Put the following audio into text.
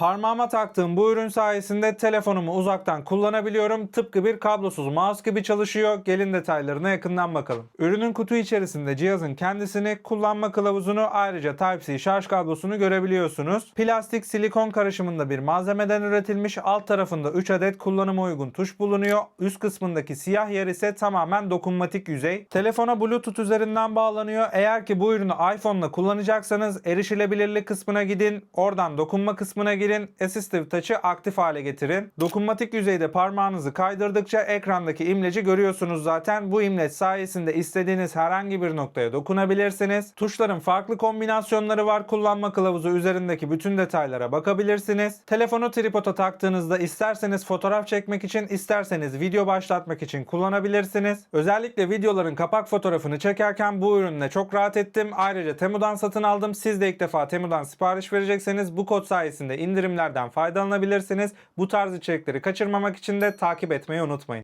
Parmağıma taktığım bu ürün sayesinde telefonumu uzaktan kullanabiliyorum. Tıpkı bir kablosuz mouse gibi çalışıyor. Gelin detaylarına yakından bakalım. Ürünün kutu içerisinde cihazın kendisini, kullanma kılavuzunu ayrıca Type-C şarj kablosunu görebiliyorsunuz. Plastik silikon karışımında bir malzemeden üretilmiş. Alt tarafında 3 adet kullanıma uygun tuş bulunuyor. Üst kısmındaki siyah yer ise tamamen dokunmatik yüzey. Telefona Bluetooth üzerinden bağlanıyor. Eğer ki bu ürünü iPhone'la kullanacaksanız erişilebilirlik kısmına gidin. Oradan dokunma kısmına girin. Assistive Touch'ı aktif hale getirin. Dokunmatik yüzeyde parmağınızı kaydırdıkça ekrandaki imleci görüyorsunuz zaten. Bu imleç sayesinde istediğiniz herhangi bir noktaya dokunabilirsiniz. Tuşların farklı kombinasyonları var. Kullanma kılavuzu üzerindeki bütün detaylara bakabilirsiniz. Telefonu tripoda taktığınızda isterseniz fotoğraf çekmek için isterseniz video başlatmak için kullanabilirsiniz. Özellikle videoların kapak fotoğrafını çekerken bu ürünle çok rahat ettim. Ayrıca Temu'dan satın aldım. Siz de ilk defa Temu'dan sipariş verecekseniz bu kod sayesinde indirimlerden faydalanabilirsiniz. Bu tarz içerikleri kaçırmamak için de takip etmeyi unutmayın.